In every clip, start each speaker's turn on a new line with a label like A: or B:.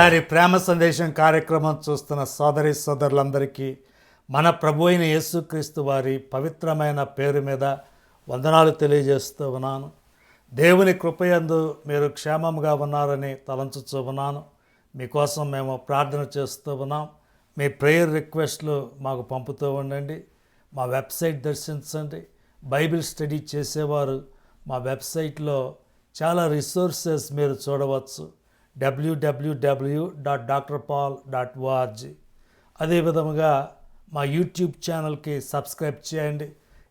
A: ఈసారి ప్రేమ సందేశం కార్యక్రమం చూస్తున్న సోదరి సోదరులందరికీ మన ప్రభు అయిన యేసుక్రీస్తు వారి పవిత్రమైన పేరు మీద వందనాలు తెలియజేస్తూ ఉన్నాను. దేవుని కృపయందు మీరు క్షేమంగా ఉన్నారని తలంచుతూ ఉన్నాను. మీకోసం మేము ప్రార్థన చేస్తూ ఉన్నాం. మీ ప్రేయర్ రిక్వెస్ట్లు మాకు పంపుతూ ఉండండి. మా వెబ్సైట్ దర్శించండి. బైబిల్ స్టడీ చేసేవారు మా వెబ్సైట్లో చాలా రిసోర్సెస్ మీరు చూడవచ్చు. W W W dot doctor Paul dot O R G అదేవిధముగా మా యూట్యూబ్ ఛానల్కి సబ్స్క్రైబ్ చేయండి.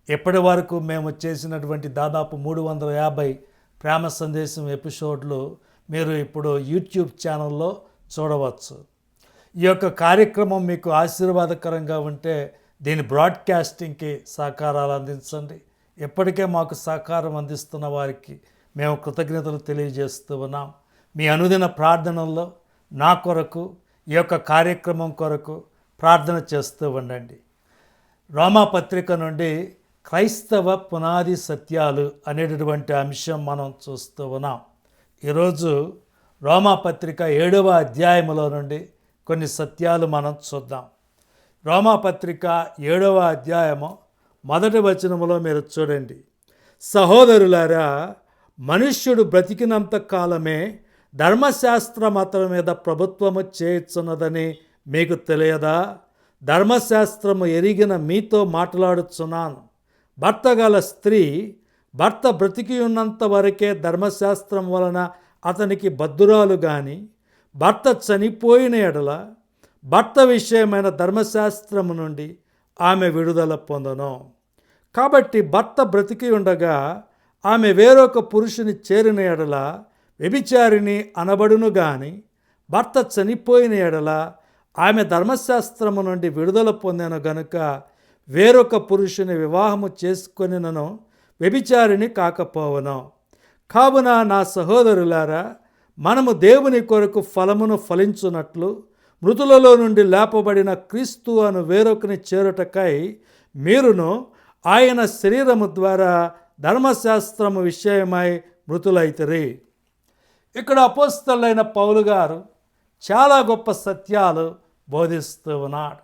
A: ఎప్పటి వరకు మేము చేసినటువంటి దాదాపు మూడు వందల యాభై ప్రేమ సందేశం ఎపిసోడ్లు మీరు ఇప్పుడు యూట్యూబ్ ఛానల్లో చూడవచ్చు. ఈ యొక్క కార్యక్రమం మీకు ఆశీర్వాదకరంగా ఉంటే దీని బ్రాడ్కాస్టింగ్కి సహకారాలు అందించండి. ఇప్పటికే మాకు సహకారం అందిస్తున్న వారికి మేము కృతజ్ఞతలు తెలియజేస్తూ ఉన్నాం. మీ అనుదిన ప్రార్థనల్లో నా కొరకు ఈ యొక్క కార్యక్రమం కొరకు ప్రార్థన చేస్తూ ఉండండి. రోమా పత్రిక నుండి క్రైస్తవ పునాది సత్యాలు అనేటటువంటి అంశం మనం చూస్తూ ఉన్నాం. ఈరోజు రోమా పత్రిక ఏడవ అధ్యాయములో నుండి కొన్ని సత్యాలు మనం చూద్దాం. రోమా పత్రిక ఏడవ అధ్యాయము మొదటి వచనములో మీరు చూడండి. సహోదరులారా మనుష్యుడు బ్రతికినంత కాలమే ధర్మశాస్త్రం మతం మీద ప్రభుత్వము చేయుచున్నదని మీకు తెలియదా? ధర్మశాస్త్రము ఎరిగిన మీతో మాట్లాడుచున్నాను. భర్త గల స్త్రీ భర్త బ్రతికి ఉన్నంత వరకే ధర్మశాస్త్రం వలన అతనికి బద్దురాలు గాని భర్త చనిపోయిన ఎడల భర్త విషయమైన ధర్మశాస్త్రము నుండి ఆమె విడుదల పొందను. కాబట్టి భర్త బ్రతికి ఉండగా ఆమె వేరొక పురుషుని చేరిన ఎడల వ్యభిచారిని అనబడును గాని భర్త చనిపోయిన ఎడల ఆమె ధర్మశాస్త్రము నుండి విడుదల పొందాను గనుక వేరొక పురుషుని వివాహము చేసుకొనినను వ్యభిచారిని కాకపోవను. కావున నా సహోదరులారా మనము దేవుని కొరకు ఫలమును ఫలించున్నట్లు మృతులలో నుండి లేపబడిన క్రీస్తు అను వేరొకని చేరుటకై మీరును ఆయన శరీరము ద్వారా ధర్మశాస్త్రము విషయమై మృతులైతరి. ఇక్కడ అపోస్తలైన పౌలు గారు చాలా గొప్ప సత్యాలు బోధిస్తూ ఉన్నాడు.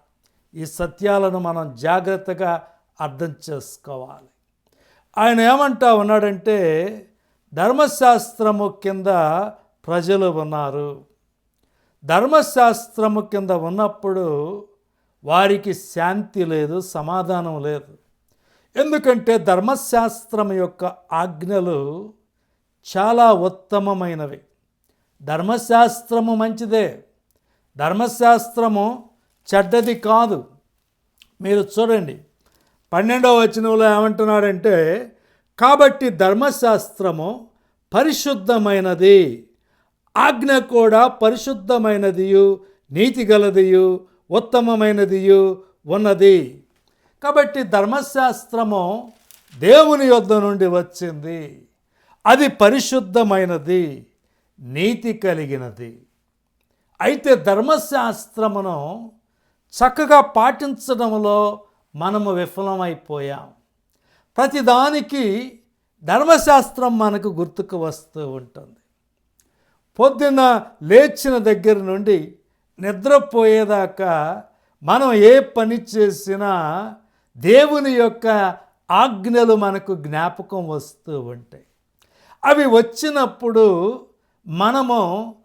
A: ఈ సత్యాలను మనం జాగ్రత్తగా అర్థం చేసుకోవాలి. ఆయన ఏమంటా ఉన్నాడంటే ధర్మశాస్త్రము కింద ప్రజలు ఉన్నారు. ధర్మశాస్త్రము కింద ఉన్నప్పుడు వారికి శాంతి లేదు సమాధానం లేదు. ఎందుకంటే ధర్మశాస్త్రం యొక్క ఆజ్ఞలు చాలా ఉత్తమమైనవి. ధర్మశాస్త్రము మంచిదే. ధర్మశాస్త్రము చెడ్డది కాదు. మీరు చూడండి. పన్నెండవ వచనంలో ఏమంటున్నాడంటే కాబట్టి ధర్మశాస్త్రము పరిశుద్ధమైనది. ఆజ్ఞ కూడా పరిశుద్ధమైనదియు నీతిగలదియు ఉత్తమమైనదియు ఉన్నది. కాబట్టి ధర్మశాస్త్రము దేవుని యొద్ద నుండి వచ్చింది. అది పరిశుద్ధమైనది నీతి కలిగినది. అయితే ధర్మశాస్త్రమును చక్కగా పాటించడంలో మనము విఫలమైపోయాం. ప్రతిదానికి ధర్మశాస్త్రం మనకు గుర్తుకు వస్తూ ఉంటుంది. పొద్దున్న లేచిన దగ్గర నుండి నిద్రపోయేదాకా మనం ఏ పని చేసినా దేవుని యొక్క ఆజ్ఞలు మనకు జ్ఞాపకం వస్తూ ఉంటాయి. అవి వచ్చినప్పుడు మనము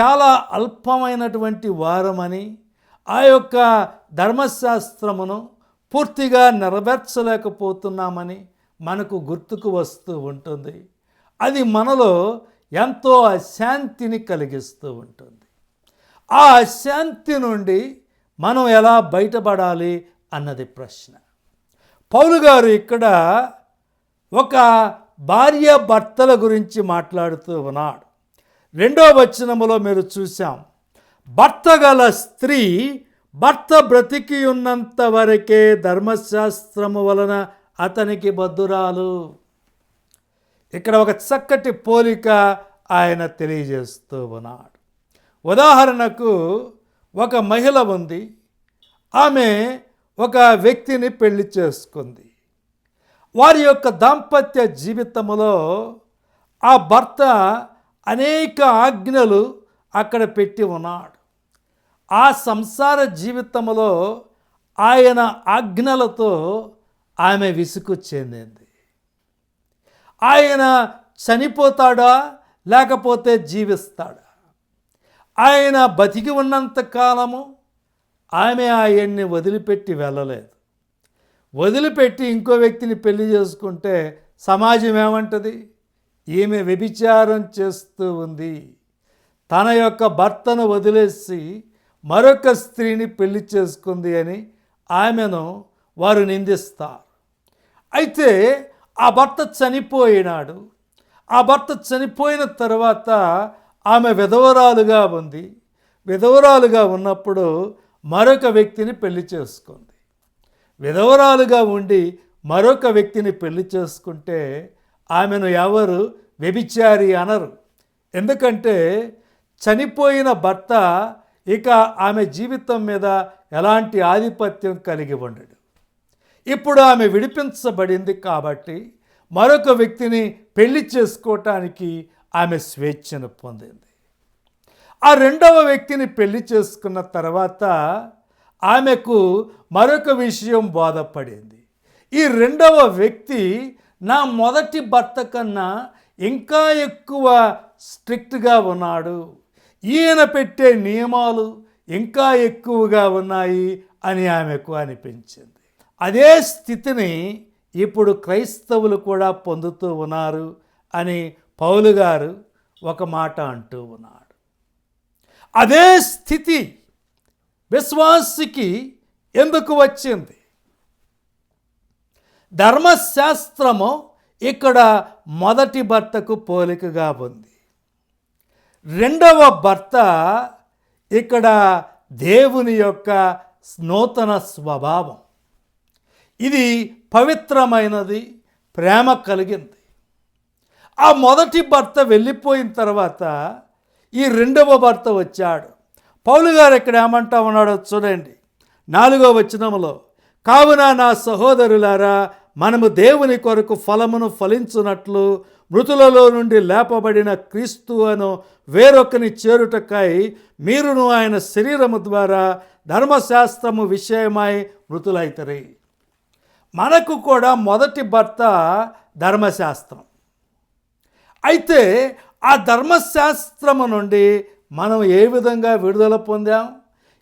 A: చాలా అల్పమైనటువంటి వారమని ఆ యొక్క ధర్మశాస్త్రమును పూర్తిగా నెరవేర్చలేకపోతున్నామని మనకు గుర్తుకు వస్తూ ఉంటుంది. అది మనలో ఎంతో అశాంతిని కలిగిస్తూ ఉంటుంది. ఆ అశాంతి నుండి మనం ఎలా బయటపడాలి అన్నది ప్రశ్న. పౌలు గారు ఇక్కడ ఒక భార్య భర్తల గురించి మాట్లాడుతూ ఉన్నాడు. రెండో వచనములో మీరు చూసాం భర్త గల స్త్రీ భర్త బ్రతికి ఉన్నంత వరకే ధర్మశాస్త్రము వలన అతనికి బద్దురాలు ఇక్కడ ఒక చక్కటి పోలిక ఆయన తెలియజేస్తూ ఉన్నాడు. ఉదాహరణకు ఒక మహిళ ఉంది. ఆమె ఒక వ్యక్తిని పెళ్ళి చేసుకుంది. వారి యొక్క దాంపత్య జీవితంలో ఆ భర్త అనేక ఆజ్ఞలు అక్కడ పెట్టి ఉన్నాడు. ఆ సంసార జీవితంలో ఆయన ఆజ్ఞలతో ఆమె విసుగు చెందింది. ఆయన చనిపోతాడా? లేకపోతే జీవిస్తాడా? ఆయన బతికి ఉన్నంత కాలము ఆమె ఆయన్ని వదిలిపెట్టి వెళ్ళలేదు. వదిలిపెట్టి ఇంకో వ్యక్తిని పెళ్ళి చేసుకుంటే సమాజం ఏమంటది? ఈమె వ్యభిచారం చేస్తూ ఉంది. తన యొక్క భర్తను వదిలేసి మరొక స్త్రీని పెళ్ళి చేసుకుంది అని ఆమెను వారు నిందిస్తారు. అయితే ఆ భర్త చనిపోయినాడు. ఆ భర్త చనిపోయిన తర్వాత ఆమె విధవరాలుగా ఉంది. విధవరాలుగా ఉన్నప్పుడు మరొక వ్యక్తిని పెళ్ళి చేసుకుంది. విధవరాలుగా ఉండి మరొక వ్యక్తిని పెళ్ళి చేసుకుంటే ఆమెను ఎవరు వ్యభిచారి అనరు. ఎందుకంటే చనిపోయిన భర్త ఇక ఆమె జీవితం మీద ఎలాంటి ఆధిపత్యం కలిగి ఉండడు. ఇప్పుడు ఆమె విడిపించబడింది కాబట్టి మరొక వ్యక్తిని పెళ్ళి చేసుకోవటానికి ఆమె స్వేచ్ఛను పొందింది. ఆ రెండవ వ్యక్తిని పెళ్ళి చేసుకున్న తర్వాత ఆమెకు మరొక విషయం బోధపడింది. ఈ రెండవ వ్యక్తి నా మొదటి భర్త కన్నా ఇంకా ఎక్కువ స్ట్రిక్ట్గా ఉన్నాడు. ఈయన పెట్టే నియమాలు ఇంకా ఎక్కువగా ఉన్నాయి అని ఆమెకు అనిపించింది. అదే స్థితిని ఇప్పుడు క్రైస్తవులు కూడా పొందుతూ ఉన్నారు అని పౌలు గారు ఒక మాట అంటూ ఉన్నాడు అదే స్థితి విశ్వాసికి ఎందుకు వచ్చింది? ధర్మశాస్త్రము ఇక్కడ మొదటి భర్తకు పోలికగా ఉంది. రెండవ భర్త ఇక్కడ దేవుని యొక్క నూతన స్వభావం. ఇది పవిత్రమైనది ప్రేమ కలిగింది. ఆ మొదటి భర్త వెళ్ళిపోయిన తర్వాత ఈ రెండవ భర్త వచ్చాడు. పౌలు గారు ఇక్కడ ఏమంటా ఉన్నాడో చూడండి. నాలుగో వచనములో కావున నా సహోదరులారా మనము దేవుని కొరకు ఫలమును ఫలించునట్లు మృతులలో నుండి లేపబడిన క్రీస్తు అను వేరొకని చేరుటకై మీరును ఆయన శరీరము ద్వారా ధర్మశాస్త్రము విషయమై మృతులైతరి. మనకు కూడా మొదటి భర్త ధర్మశాస్త్రం. అయితే ఆ ధర్మశాస్త్రము నుండి మనం ఏ విధంగా విడుదల పొందాం?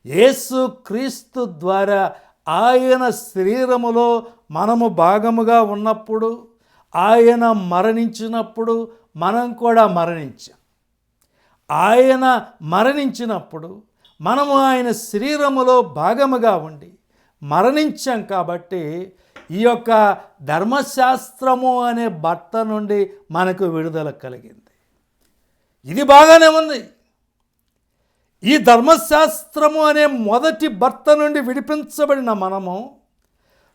A: యేసు క్రీస్తు ద్వారా ఆయన శరీరములో మనము భాగముగా ఉన్నప్పుడు ఆయన మరణించినప్పుడు మనం కూడా మరణించాం. ఆయన మరణించినప్పుడు మనము ఆయన శరీరములో భాగముగా ఉండి మరణించాం కాబట్టి ఈ యొక్క ధర్మశాస్త్రము అనే భర్త నుండి మనకు విడుదల కలిగింది. ఇది బాగానే ఉంది. ఈ ధర్మశాస్త్రము అనే మొదటి భర్త నుండి విడిపించబడిన మనము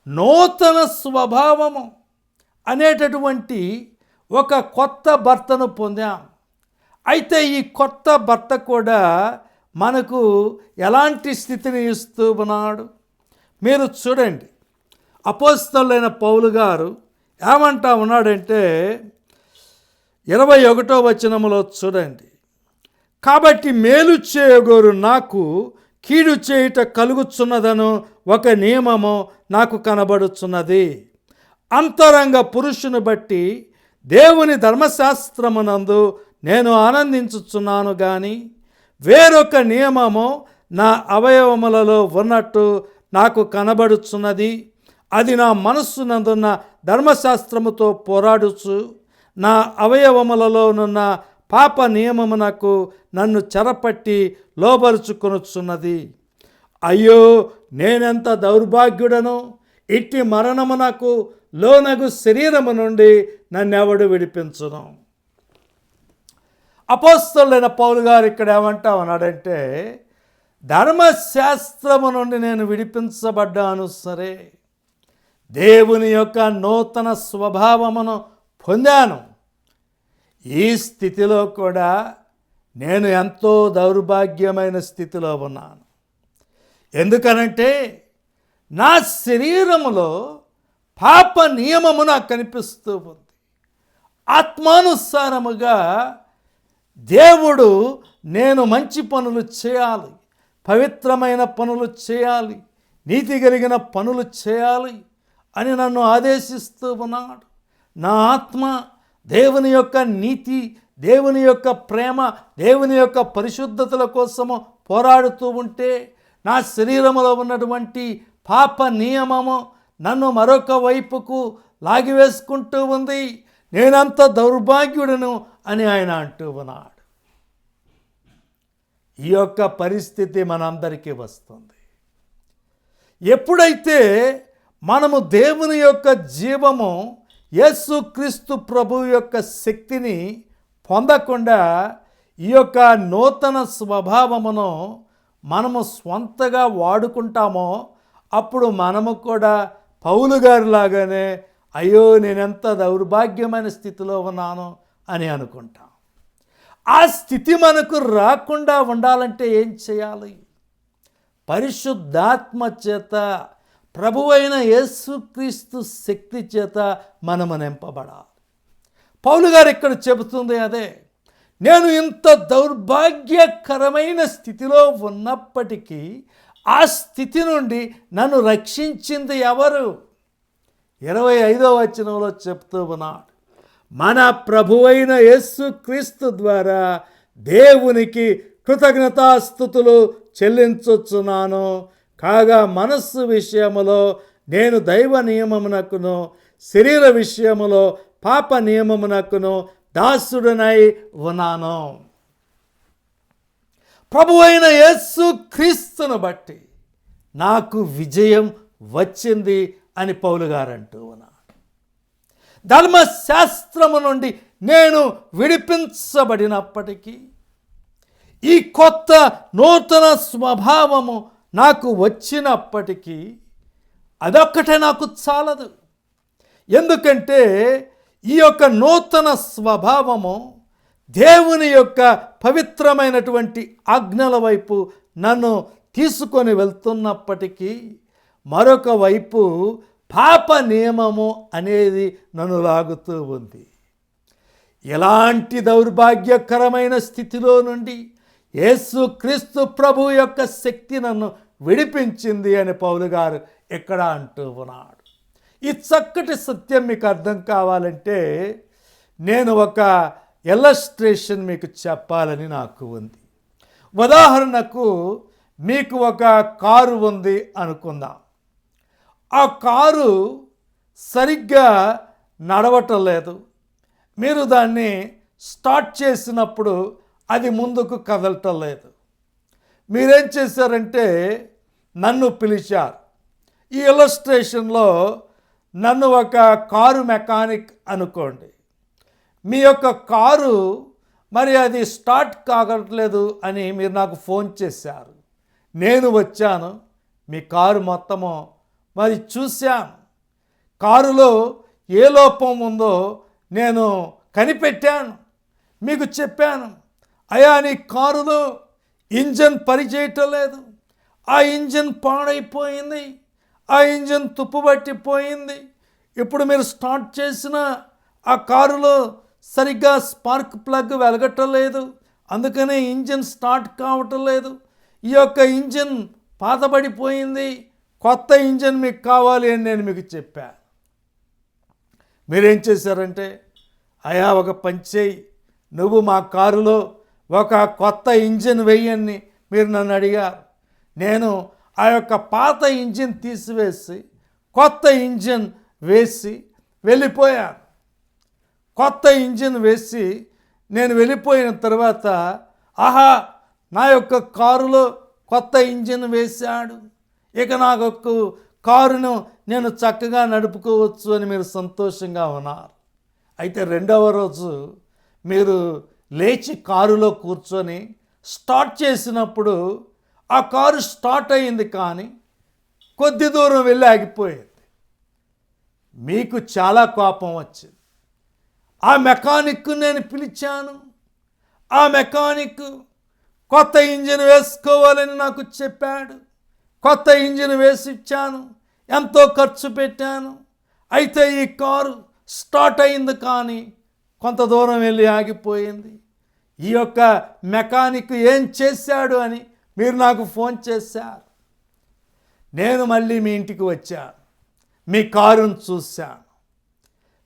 A: నూతన స్వభావము అనేటటువంటి ఒక కొత్త భర్తను పొందాం. అయితే ఈ కొత్త భర్త కూడా మనకు ఎలాంటి స్థితిని ఇస్తూ ఉన్నాడు? మీరు చూడండి. అపోస్తలైన పౌలు గారు ఏమంటా ఉన్నాడంటే ఇరవై ఒకటో వచనములో చూడండి. కాబట్టి మేలు చేయగోరు నాకు కీడు చేయుట కలుగుచున్నదను ఒక నియమము నాకు కనబడుచున్నది. అంతరంగ పురుషుని బట్టి దేవుని ధర్మశాస్త్రమునందు నేను ఆనందించుచున్నాను కానీ వేరొక నియమము నా అవయవములలో ఉన్నట్టు నాకు కనబడుచున్నది. అది నా మనస్సునందున్న ధర్మశాస్త్రముతో పోరాడుచు నా అవయవములలోనున్న పాప నియమమునకు నన్ను చెరపట్టి లోబరుచుకొనుచున్నది. అయ్యో నేనెంత దౌర్భాగ్యుడను? ఇట్టి మరణమునకు లోనగు శరీరము నుండి నన్నెవడు విడిపించును? అపోస్తలైన పౌలు గారు ఇక్కడ ఏమంటా ఉన్నాడంటే ధర్మశాస్త్రము నుండి నేను విడిపించబడ్డాను సరే. దేవుని యొక్క నూతన స్వభావమును పొందాను. ఈ స్థితిలో కూడా నేను ఎంతో దౌర్భాగ్యమైన స్థితిలో ఉన్నాను. ఎందుకనంటే నా శరీరములో పాప నియమము నాకు కనిపిస్తూ ఉంది. ఆత్మానుసారముగా దేవుడు నేను మంచి పనులు చేయాలి పవిత్రమైన పనులు చేయాలి నీతి కలిగిన పనులు చేయాలి అని నన్ను ఆదేశిస్తూ ఉన్నాడు. నా ఆత్మ దేవుని యొక్క నీతి దేవుని యొక్క ప్రేమ దేవుని యొక్క పరిశుద్ధతల కోసము పోరాడుతూ ఉంటే నా శరీరంలో ఉన్నటువంటి పాప నియమము నన్ను మరొక వైపుకు లాగివేసుకుంటూ ఉంది. నేనంత దౌర్భాగ్యుడను అని ఆయన అంటూ ఉన్నాడు. ఈ యొక్క పరిస్థితి మనందరికీ వస్తుంది. ఎప్పుడైతే మనము దేవుని యొక్క జీవము యేసుక్రీస్తు ప్రభు యొక్క శక్తిని పొందకుండా ఈ యొక్క నూతన స్వభావమును మనము స్వంతగా వాడుకుంటామో అప్పుడు మనము కూడా పౌలు గారి లాగానే అయ్యో నేనెంత దౌర్భాగ్యమైన స్థితిలో ఉన్నాను అని అనుకుంటాం. ఆ స్థితి మనకు రాకుండా ఉండాలంటే ఏం చేయాలి? పరిశుద్ధాత్మ చేత ప్రభువైన యేసుక్రీస్తు శక్తి చేత మనము నింపబడాలి పౌలు గారు ఇక్కడ చెబుతుంది అదే నేను ఇంత దౌర్భాగ్యకరమైన స్థితిలో ఉన్నప్పటికీ ఆ స్థితి నుండి నన్ను రక్షించింది ఎవరు? ఇరవై ఐదో వచనంలో చెప్తూ ఉన్నాడు మన ప్రభువైన యేసుక్రీస్తు ద్వారా దేవునికి కృతజ్ఞతాస్థుతులు చెల్లించొచ్చున్నాను. కాగా మనస్సు విషయములో నేను దైవ నియమమునకును శరీర విషయములో పాప నియమమునకును దాసుడనై ఉన్నాను. ప్రభు అయిన యేసు క్రీస్తును బట్టి నాకు విజయం వచ్చింది అని పౌలు గారు అంటూ ఉన్నాడు. ధర్మశాస్త్రము నుండి నేను విడిపించబడినప్పటికీ ఈ కొత్త నూతన స్వభావము నాకు వచ్చినప్పటికీ అదొక్కటే నాకు చాలదు. ఎందుకంటే ఈ యొక్క నూతన స్వభావము దేవుని యొక్క పవిత్రమైనటువంటి ఆజ్ఞల వైపు నన్ను తీసుకొని వెళ్తున్నప్పటికీ మరొక వైపు పాప నియమము అనేది నన్ను లాగుతూ ఉంది. ఎలాంటి దౌర్భాగ్యకరమైన స్థితిలో నుండి యేసు క్రీస్తు ప్రభు యొక్క శక్తి నన్ను విడిపించింది అని పౌలు గారు ఇక్కడ అంటూ ఉన్నాడు. ఈ చక్కటి సత్యం మీకు అర్థం కావాలంటే నేను ఒక ఎలస్ట్రేషన్ మీకు చెప్పాలని నాకు ఉంది. ఉదాహరణకు మీకు ఒక కారు ఉంది అనుకుందాం. ఆ కారు సరిగ్గా నడవటం లేదు. మీరు దాన్ని స్టార్ట్ చేసినప్పుడు అది ముందుకు కదలటం లేదు. మీరేం చేశారంటే నన్ను పిలిచారు. ఈ ఇలస్ట్రేషన్లో నన్ను ఒక కారు మెకానిక్ అనుకోండి. మీ యొక్క కారు మరి అది స్టార్ట్ కాగట్లేదు అని మీరు నాకు ఫోన్ చేశారు. నేను వచ్చాను మీ కారు మొత్తము మరి చూశాను. కారులో ఏ లోపం ఉందో నేను కనిపెట్టాను మీకు చెప్పాను. అయా నీ కారులో ఇంజన్ పనిచేయటం లేదు ఆ ఇంజన్ పాడైపోయింది. ఆ ఇంజన్ తుప్పుబట్టిపోయింది ఇప్పుడు మీరు స్టార్ట్ చేసిన ఆ కారులో సరిగ్గా స్పార్క్ ప్లగ్ వెలగటం లేదు అందుకనే ఇంజన్ స్టార్ట్ కావటం లేదు. ఈ యొక్క ఇంజన్ పాతబడిపోయింది. కొత్త ఇంజన్ మీకు కావాలి అని నేను మీకు చెప్పాను మీరేం చేశారంటే అయా ఒక పంచేయి నువ్వు మా కారులో ఒక కొత్త ఇంజిన్ వెయ్యని మీరు నన్ను అడిగారు. నేను ఆ యొక్క పాత ఇంజిన్ తీసివేసి కొత్త ఇంజిన్ వేసి వెళ్ళిపోయాను. కొత్త ఇంజిన్ వేసి నేను వెళ్ళిపోయిన తర్వాత ఆహా నా యొక్క కారులో కొత్త ఇంజిన్ వేశాడు. ఇక నాకు కారును నేను చక్కగా నడుపుకోవచ్చు అని మీరు సంతోషంగా ఉన్నారు. అయితే రెండవ రోజు మీరు లేచి కారులో కూర్చొని స్టార్ట్ చేసినప్పుడు ఆ కారు స్టార్ట్ అయింది కానీ కొద్ది దూరం వెళ్ళి ఆగిపోయింది. మీకు చాలా కోపం వచ్చింది. ఆ మెకానిక్ నేను పిలిచాను. ఆ మెకానిక్ కొత్త ఇంజిన్ వేసుకోవాలని నాకు చెప్పాడు. కొత్త ఇంజిన్ వేసి ఇచ్చాను ఎంతో ఖర్చు పెట్టాను. అయితే ఈ కారు స్టార్ట్ అయింది కానీ కొంత దూరం వెళ్ళి ఆగిపోయింది. ఈ యొక్క మెకానిక్ ఏం చేశాడు అని మీరు నాకు ఫోన్ చేశారు. నేను మళ్ళీ మీ ఇంటికి వచ్చాను మీ కారును చూశాను.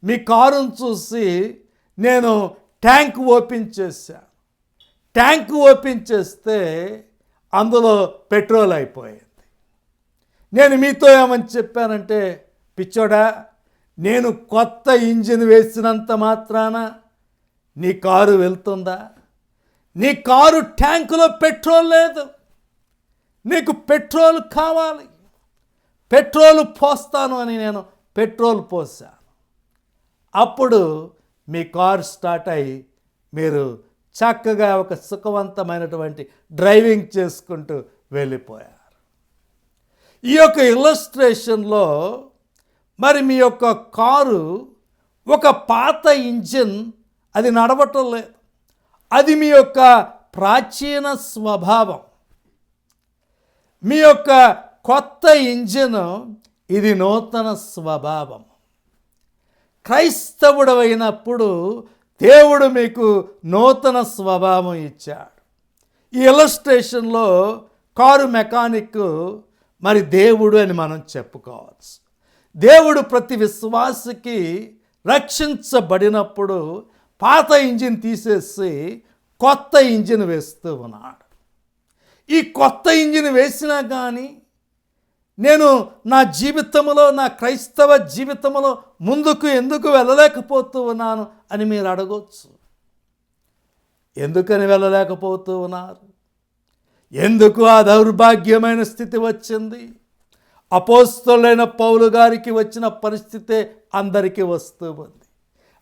A: మీ కారును చూసి నేను ట్యాంక్ ఓపెన్ చేశాను ట్యాంక్ ఓపెన్ చేస్తే అందులో పెట్రోల్ అయిపోయింది. నేను మీతో ఏమని చెప్పానంటే పిచ్చోడా నేను కొత్త ఇంజిన్ వేసినంత మాత్రాన నీ కారు వెళ్తుందా? నీ కారు ట్యాంకులో పెట్రోల్ లేదు. నీకు పెట్రోల్ కావాలి. పెట్రోల్ పోస్తాను అని నేను పెట్రోల్ పోసాను అప్పుడు మీ కారు స్టార్ట్ అయ్యి మీరు చక్కగా ఒక సుఖవంతమైనటువంటి డ్రైవింగ్ చేసుకుంటూ వెళ్ళిపోయారు. ఈ యొక్క ఇల్లస్ట్రేషన్లో మరి మీ యొక్క కారు ఒక పాత ఇంజిన్ అది నడవటం లేదు. అది మీ యొక్క ప్రాచీన స్వభావం. మీ యొక్క కొత్త ఇంజిన్ ఇది నూతన స్వభావం. క్రైస్తవుడవైనప్పుడు దేవుడు మీకు నూతన స్వభావం ఇచ్చాడు. ఈ ఇలస్ట్రేషన్లో కారు మెకానిక్ మరి దేవుడు అని మనం చెప్పుకోవచ్చు. దేవుడు ప్రతి విశ్వాసకి రక్షించబడినప్పుడు పాత ఇంజిన్ తీసేసి కొత్త ఇంజిన్ వేస్తూ ఉన్నాడు. ఈ కొత్త ఇంజిన్ వేసినా కానీ నేను నా జీవితంలో నా క్రైస్తవ జీవితంలో ముందుకు ఎందుకు వెళ్ళలేకపోతూ ఉన్నాను అని మీరు అడగవచ్చు ఎందుకని వెళ్ళలేకపోతూ ఉన్నారు? ఎందుకు ఆ దౌర్భాగ్యమైన స్థితి వచ్చింది? అపోస్తులైన పౌలు గారికి వచ్చిన పరిస్థితే అందరికీ వస్తూ ఉంది.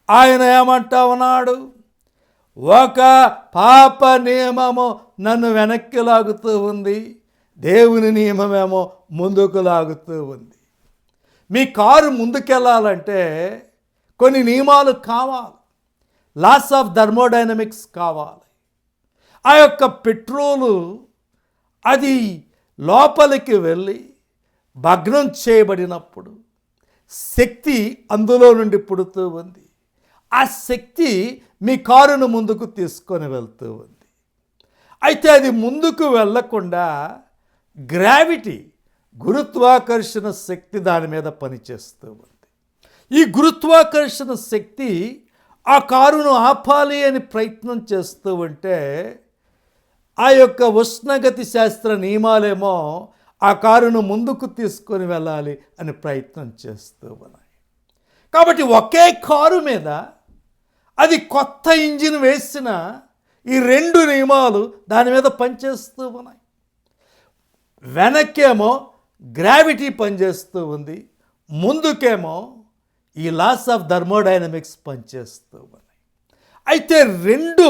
A: ఆయన ఏమంటా ఉన్నాడు? ఒక పాప నియమము నన్ను వెనక్కి లాగుతూ ఉంది. దేవుని నియమమేమో ముందుకు లాగుతూ ఉంది. మీ కారు ముందుకెళ్ళాలంటే కొన్ని నియమాలు కావాలి. లాస్ ఆఫ్ థర్మోడైనమిక్స్ కావాలి. ఆ యొక్క పెట్రోలు అది లోపలికి వెళ్ళి భగ్నం చేయబడినప్పుడు శక్తి అందులో నుండి పుడుతూ ఉంది. ఆ శక్తి మీ కారును ముందుకు తీసుకొని వెళ్తూ ఉంది. అయితే అది ముందుకు వెళ్ళకుండా గ్రావిటీ గురుత్వాకర్షణ శక్తి దాని మీద పనిచేస్తూ ఉంది. ఈ గురుత్వాకర్షణ శక్తి ఆ కారును ఆపాలి అని ప్రయత్నం చేస్తూ ఉంటే ఆ యొక్క ఉష్ణగతి శాస్త్ర నియమాలేమో ఆ కారును ముందుకు తీసుకొని వెళ్ళాలి అని ప్రయత్నం చేస్తూ ఉన్నాయి. కాబట్టి ఒకే కారు మీద అది కొత్త ఇంజిన్ వేసిన ఈ రెండు నియమాలు దాని మీద పనిచేస్తూ ఉన్నాయి. వెనక్కేమో గ్రావిటీ పనిచేస్తూ ఉంది. ముందుకేమో ఈ లాస్ ఆఫ్ థర్మోడైనమిక్స్ పనిచేస్తూ ఉన్నాయి. అయితే రెండు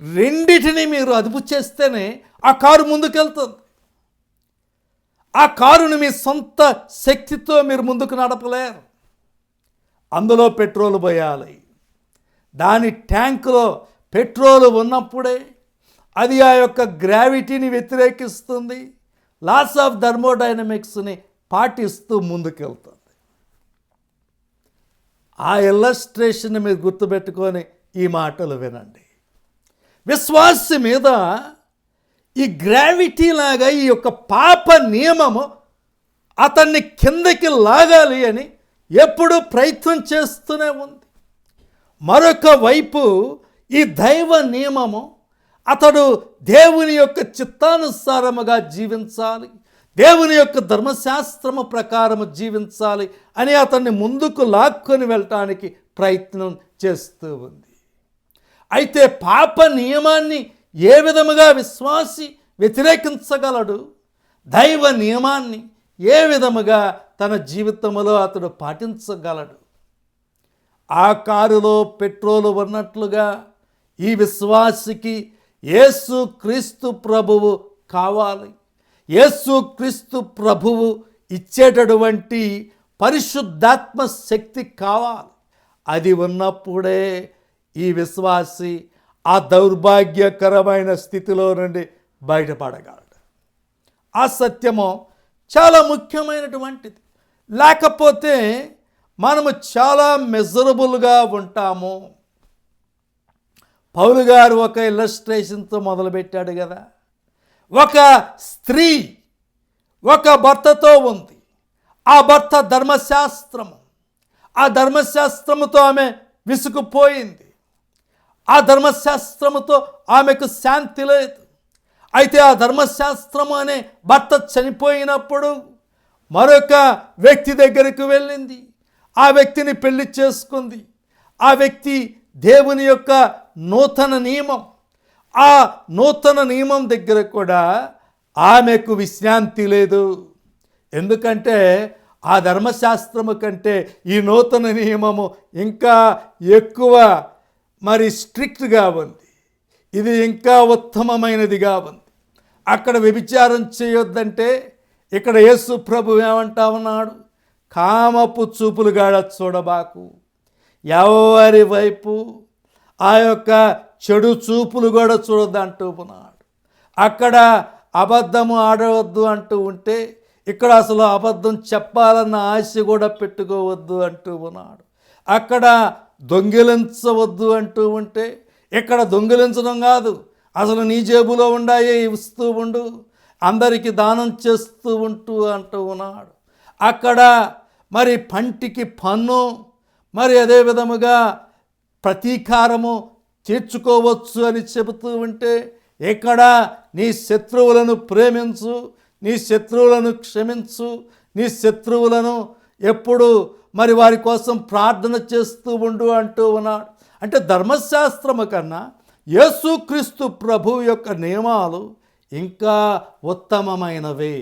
A: రెండిటిని మీరు అదుపు చేస్తేనే ఆ కారు ముందుకెళ్తుంది. ఆ కారుని మీ సొంత శక్తితో మీరు ముందుకు నడపలేరు. అందులో పెట్రోల్ పోయాలి. దాని ట్యాంకులో పెట్రోల్ ఉన్నప్పుడే అది ఆ యొక్క గ్రావిటీని వ్యతిరేకిస్తుంది. లాస్ ఆఫ్ థర్మోడైనమిక్స్ని పాటిస్తూ ముందుకెళ్తుంది. ఆ ఇల్లస్ట్రేషన్ మీరు గుర్తుపెట్టుకొని ఈ మాటలు వినండి. విశ్వాస మీద ఈ గ్రావిటీ లాగా ఈ యొక్క పాప నియమము అతన్ని కిందకి లాగాలి అని ఎప్పుడూ ప్రయత్నం చేస్తూనే ఉంది. మరొక వైపు ఈ దైవ నియమము అతడు దేవుని యొక్క చిత్తానుసారముగా జీవించాలి. దేవుని యొక్క ధర్మశాస్త్రము ప్రకారము జీవించాలి అని అతన్ని ముందుకు లాక్కొని వెళ్ళటానికి ప్రయత్నం చేస్తూ ఉంది. అయితే పాప నియమాన్ని ఏ విధముగా విశ్వాసి వ్యతిరేకించగలడు? దైవ నియమాన్ని ఏ విధముగా తన జీవితంలో అతడు పాటించగలడు? ఆ కారులో పెట్రోలు ఉన్నట్లుగా ఈ విశ్వాసికి యేసు క్రీస్తు ప్రభువు కావాలి. యేసు క్రీస్తు ప్రభువు ఇచ్చేటటువంటి పరిశుద్ధాత్మ శక్తి కావాలి. అది ఉన్నప్పుడే ఈ విశ్వాసి ఆ దౌర్భాగ్యకరమైన స్థితిలో నుండి బయటపడగలడు. ఆ సత్యము చాలా ముఖ్యమైనటువంటిది. లేకపోతే మనము చాలా మెజరబుల్గా ఉంటాము. పౌలు గారు ఒక ఇల్లస్ట్రేషన్తో మొదలుపెట్టాడు కదా. ఒక స్త్రీ ఒక భర్తతో ఉంది. ఆ భర్త ధర్మశాస్త్రము. ఆ ధర్మశాస్త్రముతో ఆమె విసుగుపోయింది. ఆ ధర్మశాస్త్రముతో ఆమెకు శాంతి లేదు. అయితే ఆ ధర్మశాస్త్రము అనే భర్త చనిపోయినప్పుడు మరొక వ్యక్తి దగ్గరికి వెళ్ళింది. ఆ వ్యక్తిని పెళ్ళి చేసుకుంది. ఆ వ్యక్తి దేవుని యొక్క నూతన నియమం. ఆ నూతన నియమం దగ్గర కూడా ఆమెకు విశ్రాంతి లేదు. ఎందుకంటే ఆ ధర్మశాస్త్రము కంటే ఈ నూతన నియమము ఇంకా ఎక్కువ మరి స్ట్రిక్ట్గా ఉంది. ఇది ఇంకా ఉత్తమమైనదిగా ఉంది. అక్కడ వ్యభిచారం చేయొద్దంటే ఇక్కడ యేసు ప్రభు ఏమంటా ఉన్నాడు? కామపు చూపులుగాడ చూడబాకు. ఎవరి వైపు? ఆ యొక్క చెడు చూపులు కూడా చూడొద్దు అంటూ ఉన్నాడు. అక్కడ అబద్ధము ఆడవద్దు అంటూ ఉంటే ఇక్కడ అసలు అబద్ధం చెప్పాలన్న ఆశ కూడా పెట్టుకోవద్దు అంటూ ఉన్నాడు. అక్కడ దొంగిలించవద్దు అంటూ ఉంటే ఇక్కడ దొంగిలించడం కాదు. అసలు నీ జేబులో ఉండాయే ఇస్తూ ఉండు. అందరికీ దానం చేస్తూ ఉంటూ అంటూ ఉన్నాడు. అక్కడ మరి పంటికి పన్ను మరి అదే విధముగా ప్రతీకారము తీర్చుకోవచ్చు అని చెబుతూ ఉంటే ఇక్కడ నీ శత్రువులను ప్రేమించు నీ శత్రువులను క్షమించు నీ శత్రువులను ఎప్పుడు మరి వారి కోసం ప్రార్థన చేస్తూ ఉండు అంటూ ఉన్నాడు. అంటే ధర్మశాస్త్రము కన్నా యేసుక్రీస్తు ప్రభు యొక్క నియమాలు ఇంకా ఉత్తమమైనవి.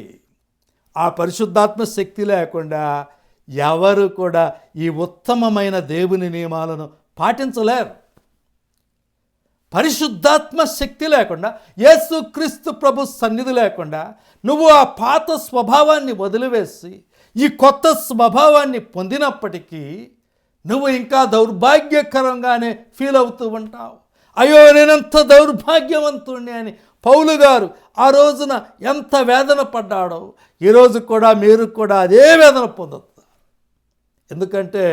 A: ఆ పరిశుద్ధాత్మ శక్తి లేకుండా ఎవరు కూడా ఈ ఉత్తమమైన దేవుని నియమాలను పాటించలేరు. పరిశుద్ధాత్మ శక్తి లేకుండా యేసుక్రీస్తు ప్రభు సన్నిధి లేకుండా నువ్వు ఆ పాత స్వభావాన్ని వదిలివేసి ఈ కొత్త స్వభావాన్ని పొందినప్పటికీ నువ్వు ఇంకా దౌర్భాగ్యకరంగానే ఫీల్ అవుతూ ఉంటావు. అయ్యో నేనెంత దౌర్భాగ్యవంతుణ్ణి అని పౌలు గారు ఆ రోజున ఎంత వేదన పడ్డాడో ఈరోజు కూడా మీరు కూడా అదే వేదన పొందుతారు. ఎందుకంటే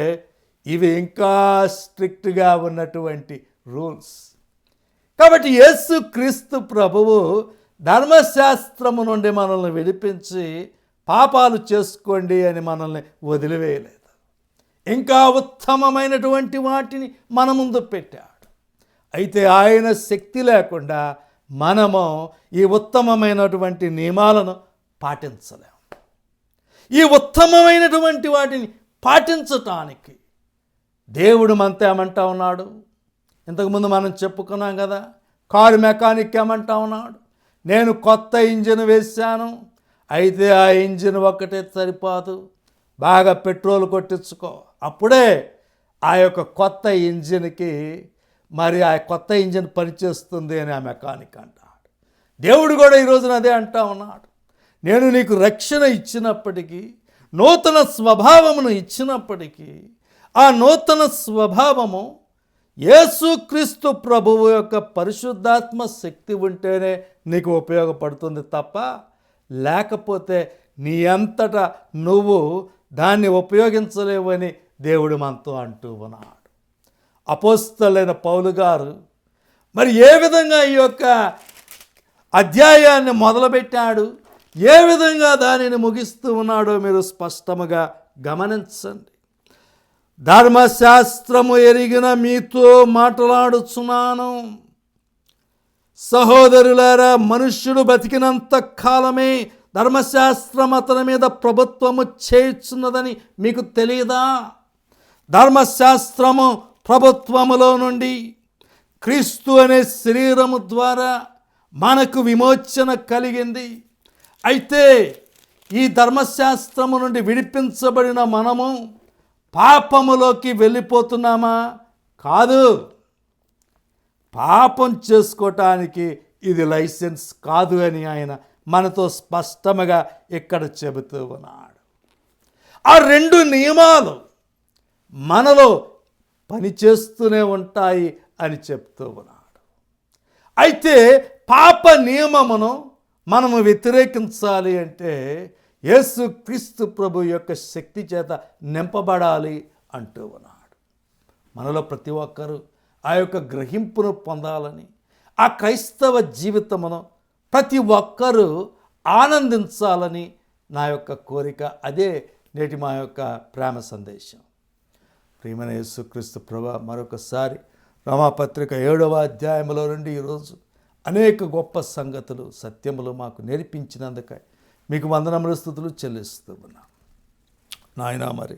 A: ఇవి ఇంకా స్ట్రిక్ట్గా ఉన్నటువంటి రూల్స్ కాబట్టి యేసు క్రీస్తు ప్రభువు ధర్మశాస్త్రము నుండి మనల్ని విడిపించి పాపాలు చేసుకోండి అని మనల్ని వదిలివేయలేదు. ఇంకా ఉత్తమమైనటువంటి వాటిని మన ముందు పెట్టాడు. అయితే ఆయన శక్తి లేకుండా మనము ఈ ఉత్తమమైనటువంటి నియమాలను పాటించలేము. ఈ ఉత్తమమైనటువంటి వాటిని పాటించటానికి దేవుడు మనతో ఏమంటా ఉన్నాడు? ఇంతకుముందు మనం చెప్పుకున్నాం కదా కారు మెకానిక్ ఏమంటా ఉన్నాడు? నేను కొత్త ఇంజిన్ వేశాను అయితే ఆ ఇంజిన్ ఒక్కటే సరిపోదు. బాగా పెట్రోల్ కొట్టించుకో. అప్పుడే ఆ యొక్క కొత్త ఇంజిన్కి మరి ఆ కొత్త ఇంజిన్ పనిచేస్తుంది అని ఆ మెకానిక్ అంటాడు. దేవుడు కూడా ఈ రోజున అదే అంటా ఉన్నాడు. నేను నీకు రక్షణ ఇచ్చినప్పటికీ నూతన స్వభావమును ఇచ్చినప్పటికీ ఆ నూతన స్వభావము యేసుక్రీస్తు ప్రభువు యొక్క పరిశుద్ధాత్మ శక్తి ఉంటేనే నీకు ఉపయోగపడుతుంది తప్ప లేకపోతే నీ అంతటా నువ్వు దాన్ని ఉపయోగించలేవని దేవుడు మనతో అంటూ ఉన్నాడు. అపోస్తలైన పౌలు గారు మరి ఏ విధంగా ఈ యొక్క అధ్యాయాన్ని మొదలుపెట్టాడు? ఏ విధంగా దానిని ముగిస్తూ ఉన్నాడో మీరు స్పష్టముగా గమనించండి. ధర్మశాస్త్రము ఎరిగిన మీతో మాట్లాడుచున్నాను. సహోదరులారా మనుష్యుడు బతికినంత కాలమే ధర్మశాస్త్రం అతని మీద ప్రభుత్వము చేయుచున్నదని మీకు తెలియదా ధర్మశాస్త్రము ప్రభుత్వములో నుండి క్రీస్తు అనే శరీరము ద్వారా మనకు విమోచన కలిగింది. అయితే ఈ ధర్మశాస్త్రము నుండి విడిపించబడిన మనము పాపములోకి వెళ్ళిపోతున్నామా? కాదు. పాపం చేసుకోవటానికి ఇది లైసెన్స్ కాదు అని ఆయన మనతో స్పష్టముగా ఇక్కడ చెబుతూ ఉన్నాడు. ఆ రెండు నియమాలు మనలో పనిచేస్తూనే ఉంటాయి అని చెప్తూ ఉన్నాడు. అయితే పాప నియమమును మనము వ్యతిరేకించాలి అంటే యేసు క్రీస్తు ప్రభు యొక్క శక్తి చేత నింపబడాలి అంటూ ఉన్నాడు. మనలో ప్రతి ఒక్కరూ ఆ యొక్క గ్రహింపును పొందాలని ఆ క్రైస్తవ జీవితమును ప్రతి ఒక్కరూ ఆనందించాలని నా యొక్క కోరిక అదే నేటి మా యొక్క ప్రేమ సందేశం. ప్రియమైన యేసుక్రీస్తు ప్రభా మరొకసారి రమాపత్రిక ఏడవ అధ్యాయంలో నుండి ఈరోజు అనేక గొప్ప సంగతులు సత్యములు మాకు నేర్పించినందుకై మీకు వందనముల స్థుతులు చెల్లిస్తూ ఉన్నాం. నాయనా మరి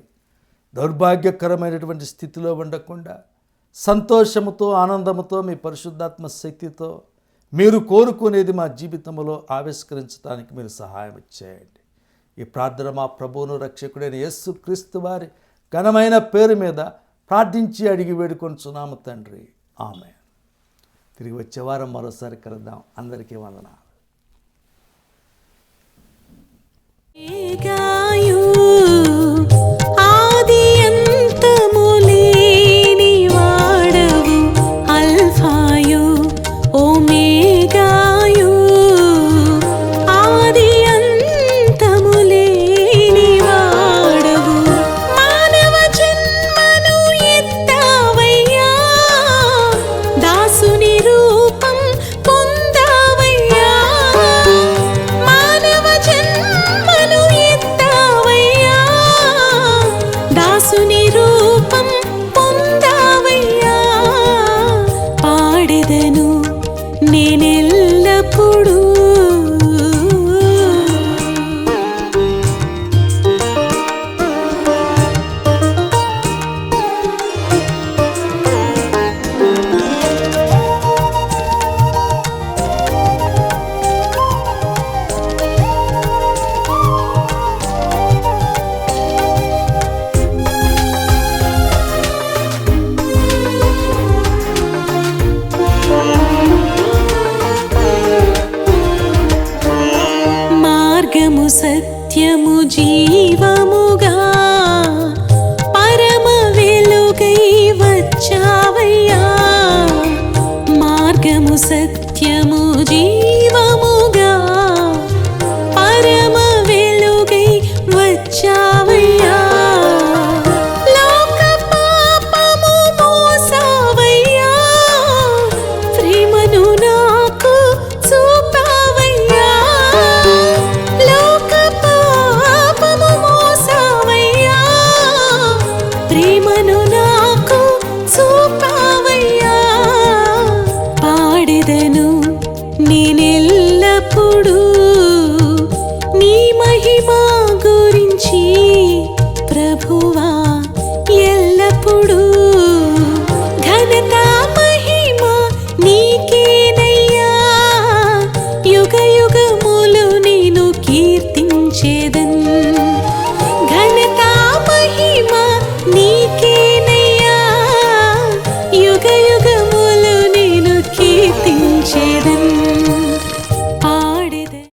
A: దౌర్భాగ్యకరమైనటువంటి స్థితిలో ఉండకుండా సంతోషముతో ఆనందముతో మీ పరిశుద్ధాత్మ శక్తితో మీరు కోరుకునేది మా జీవితంలో ఆవిష్కరించడానికి మీరు సహాయం చేయండి. ఈ ప్రార్థన మా ప్రభువును రక్షకుడైన యేసు క్రీస్తు వారి ఘనమైన పేరు మీద ప్రార్థించి అడిగి వేడుకొంచున్నాము తండ్రి. ఆమె తిరిగి వచ్చే వారం మరోసారి కలుద్దాం. అందరికీ వందనాలు.
B: ఏగాయు